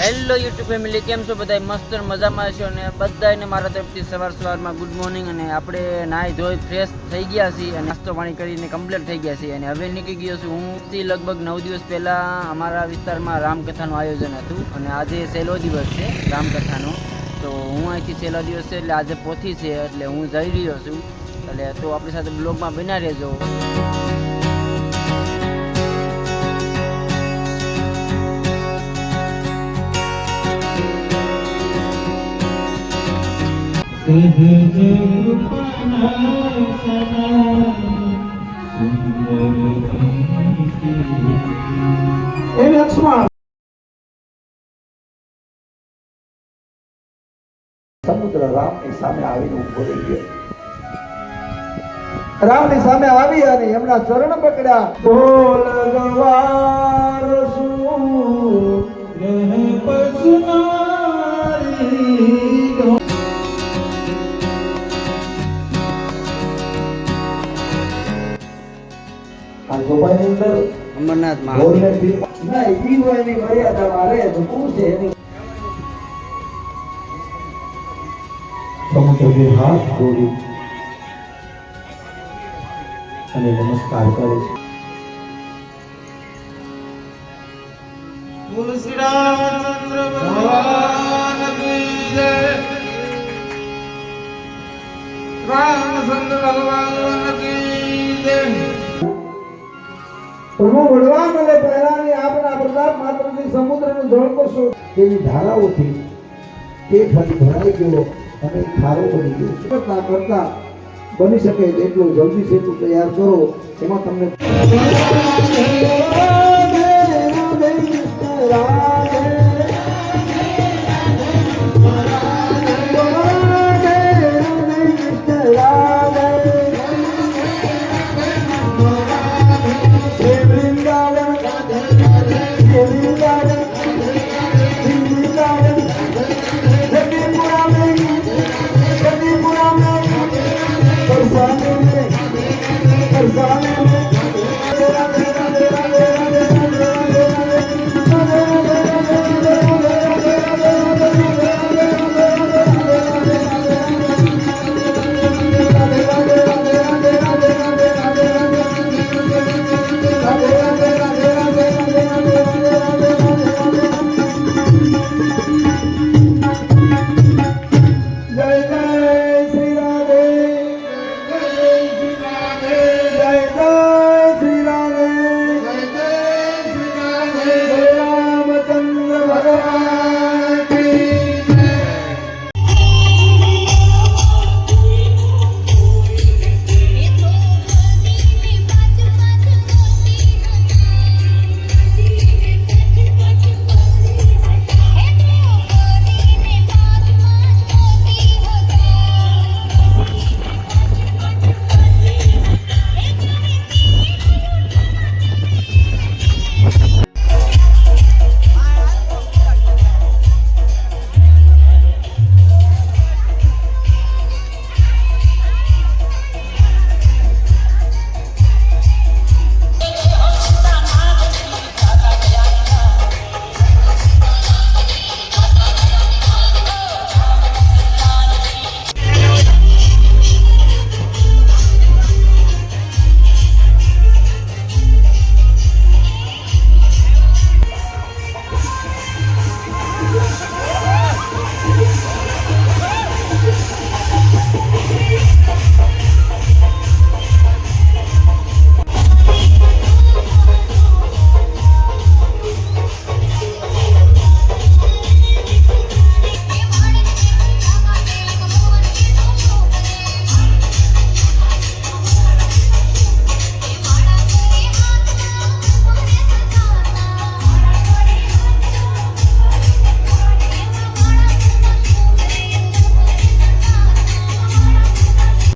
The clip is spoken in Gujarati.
હેલો યુટ્યુબ ફેમિલી કેમ છો બધા મસ્ત મજામાં છો અને બધાને મારા તરફથી સવાર સવારમાં ગુડ મોર્નિંગ અને આપણે નાહી ધોઈ ફ્રેશ થઈ ગયા છીએ અને નાસ્તો પાણી કરીને કમ્પ્લીટ થઈ ગયા છીએ અને હવે નીકળી ગયો છું હું થી લગભગ નવ દિવસ પહેલાં અમારા વિસ્તારમાં રામકથાનું આયોજન હતું અને આજે સહેલો દિવસ છે રામકથાનો. તો હું અહીંથી સહેલો દિવસ છે એટલે આજે પોથી છે એટલે હું જઈ રહ્યો છું. એટલે તો આપણી સાથે બ્લોગમાં બના રહેજો. લક્ષ્મણ. સમુદ્ર રામની સામે આવીને ઊભો રહી ગયો. રામની સામે આવી અને એમના ચરણ પકડ્યા. બોલ ગવાર શું ગોપાની અંદર અમરનાથ બોલને ના, ઈ હોય એની મર્યાદામાં રહે તો શું છે એની? સમુદ્રને હાથ જોડી અને નમસ્કાર કરે છે. બોલ શ્રી રામચંદ્ર ભગવાન કી જય. રામચંદ્ર ભગવાન કી પ્રભુ ભગવાન અને પહેલાની આપના પ્રતાપ માત્રથી સમુદ્રનું જળ કરશો તેવી ધારાઓથી તે ફરી ભરાઈ ગયો અને ખારો બની ગયો કરતા કરતા બની શકે તેટલું જલ્દી સેતુ તૈયાર કરો એમાં તમને